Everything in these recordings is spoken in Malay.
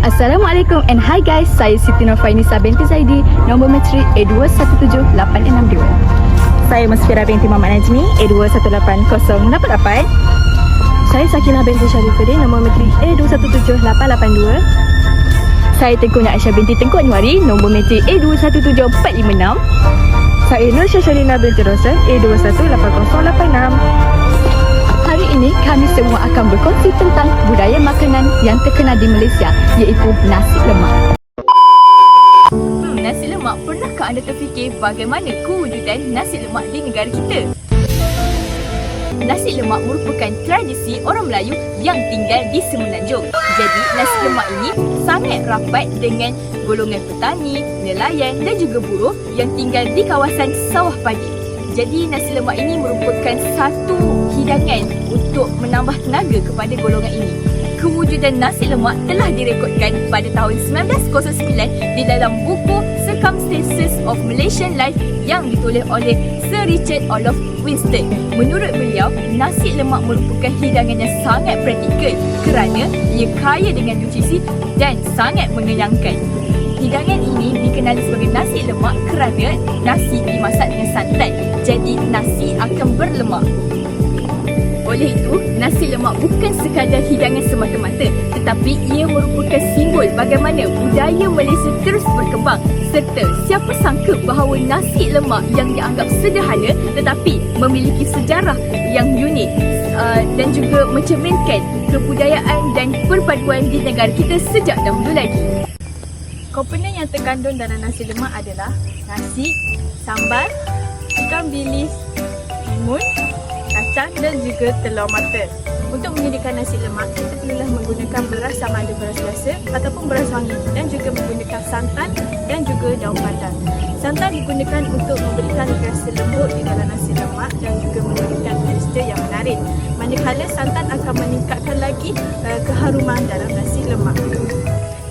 Assalamualaikum and hi guys, saya Siti Nurfainisa binti Zaidi, nombor metrik A217862. Saya Musfira binti Muhammad Najmi, A218088. Saya Sakinah binti Syarifuddin, nombor metrik A217882. Saya Tengku Aisyah binti Tengku Anwari, nombor metrik A217456. Saya Nur Syashalina binti Rosan, A218086. Hari ini kami semua akan berkongsi tentang budaya yang terkenal di Malaysia iaitu nasi lemak. Hmm, nasi lemak, pernahkah anda terfikir bagaimana kewujudan nasi lemak di negara kita? Nasi lemak merupakan tradisi orang Melayu yang tinggal di Semenanjung. Jadi, nasi lemak ini sangat rapat dengan golongan petani, nelayan dan juga buruh yang tinggal di kawasan sawah padi. Jadi, nasi lemak ini merupakan satu hidangan untuk menambah tenaga kepada golongan ini. Kewujudan nasi lemak telah direkodkan pada tahun 1909 di dalam buku Circumstances of Malaysian Life yang ditulis oleh Sir Richard Olaf Winston. Menurut beliau, nasi lemak merupakan hidangan yang sangat praktikal kerana ia kaya dengan nutrisi dan sangat mengenyangkan. Hidangan ini dikenali sebagai nasi lemak kerana nasi dimasak dengan santan. Jadi nasi akan berlemak. Oleh itu, nasi lemak bukan sekadar hidangan semata-mata tetapi ia merupakan simbol bagaimana budaya Malaysia terus berkembang serta siapa sangka bahawa nasi lemak yang dianggap sederhana tetapi memiliki sejarah yang unik uh, dan juga mencerminkan kebudayaan dan perpaduan di negara kita sejak dahulu lagi. Komponen yang terkandung dalam nasi lemak adalah nasi, sambal, ikan bilis, timun, kacang dan juga telur mata. Untuk menyediakan nasi lemak, kita perlulah menggunakan beras sama ada beras biasa ataupun beras wangi dan juga menggunakan santan dan juga daun pandan. Santan digunakan untuk memberikan rasa lembut di dalam nasi lemak dan juga memberikan tekstur yang menarik. Manakala santan akan meningkatkan lagi uh, keharuman dalam nasi lemak.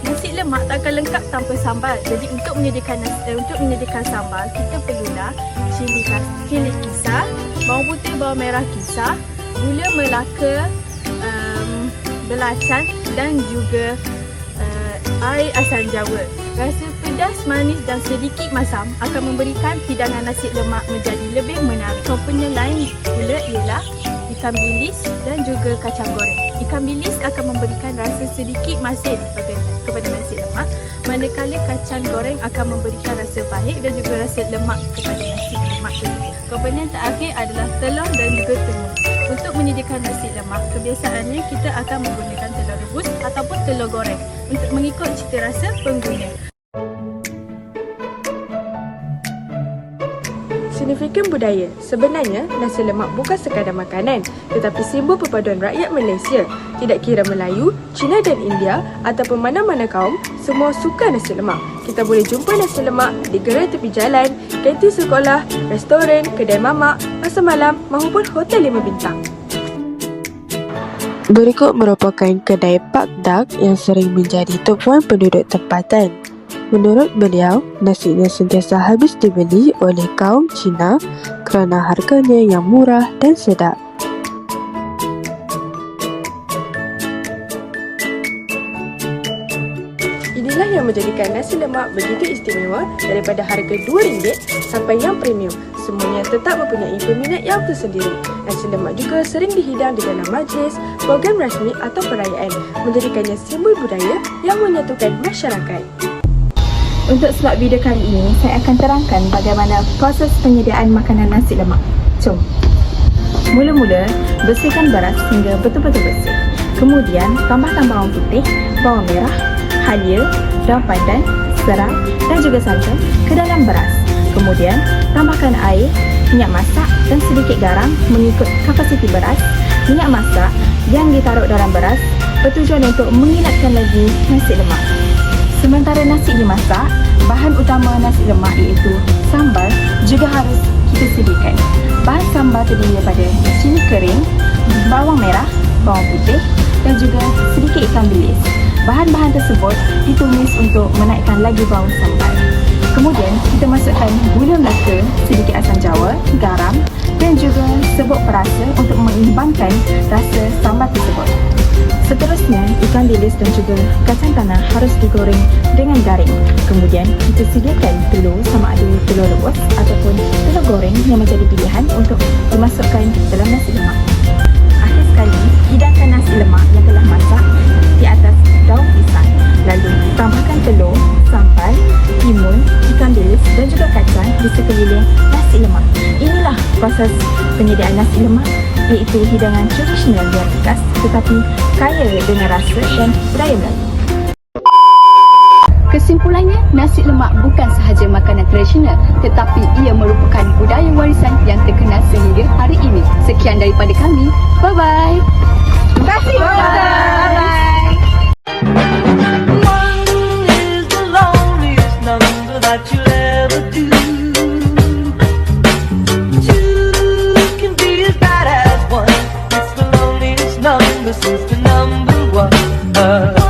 Nasi lemak tak akan lengkap tanpa sambal. Jadi untuk menyediakan nasi, eh, untuk menyediakan sambal, kita perlulah cili cili kisar, bawang putih, bawang merah kisar, gula melaka, um, belacan dan juga uh, air asam jawa. Rasa pedas, manis dan sedikit masam akan memberikan hidangan nasi lemak menjadi lebih menarik. Komponen lain pula ialah ikan bilis dan juga kacang goreng. Ikan bilis akan memberikan rasa sedikit masin kepada, kepada nasi lemak manakala kacang goreng akan memberikan rasa pahit dan juga rasa lemak kepada nasi. Komponen terakhir adalah telur dan juga telur. Untuk menyediakan nasi lemak, kebiasaannya kita akan menggunakan telur rebus ataupun telur goreng untuk mengikut cita rasa pengguna. Signifikan budaya. Sebenarnya, nasi lemak bukan sekadar makanan, tetapi simbol perpaduan rakyat Malaysia. Tidak kira Melayu, Cina dan India ataupun mana-mana kaum, semua suka nasi lemak. Kita boleh jumpa nasi lemak di gerai tepi jalan, kantin sekolah, restoran, kedai mamak, pasar malam maupun hotel lima bintang. Berikut merupakan kedai Pak Dak yang sering menjadi tumpuan penduduk tempatan. Menurut beliau, nasinya sentiasa habis dibeli oleh kaum Cina kerana harganya yang murah dan sedap. Inilah yang menjadikan nasi lemak begitu istimewa daripada harga RM2 sampai yang premium. Semuanya tetap mempunyai peminat yang tersendiri. Nasi lemak juga sering dihidang di dalam majlis, program rasmi atau perayaan, menjadikannya simbol budaya yang menyatukan masyarakat. Untuk slot video kali ini, saya akan terangkan bagaimana proses penyediaan makanan nasi lemak. Jom. Mula-mula, bersihkan beras hingga betul-betul bersih. Kemudian, tambahkan bawang putih, bawang merah, halia, daun pandan, serai dan juga santan ke dalam beras. Kemudian, tambahkan air, minyak masak dan sedikit garam mengikut kapasiti beras. Minyak masak yang ditaruh dalam beras bertujuan untuk mengingatkan lagi nasi lemak. Sementara nasi dimasak, bahan utama nasi lemak iaitu sambal juga harus kita sediakan. Bahan sambal terdiri daripada cili kering, bawang merah, bawang putih dan juga sedikit ikan bilis. Bahan-bahan tersebut ditumis untuk menaikkan lagi bau sambal. Kemudian kita masukkan gula melaka, sedikit asam jawa, garam dan juga serbuk perasa untuk mengimbangkan rasa sambal tersebut. Seterusnya, ikan bilis dan juga kacang tanah harus digoreng dengan garing. Kemudian, kita sediakan telur sama ada telur rebus ataupun telur goreng yang menjadi pilihan untuk dimasukkan dalam nasi lemak. Akhir sekali, hidangkan nasi lemak yang telah masak di atas daun pisang. Lalu, tambahkan telur, sambal, timun, ikan bilis dan juga kacang di sekeliling nasi lemak. Inilah proses penyediaan nasi lemak iaitu hidangan tradisional yang khas tetapi kaya dengan rasa dan budaya Melayu. Kesimpulannya, nasi lemak bukan sahaja makanan tradisional tetapi ia merupakan budaya warisan yang terkenal sehingga hari ini. Sekian daripada kami. Bye-bye. Terima kasih. Bye-bye. Since the number one. Uh,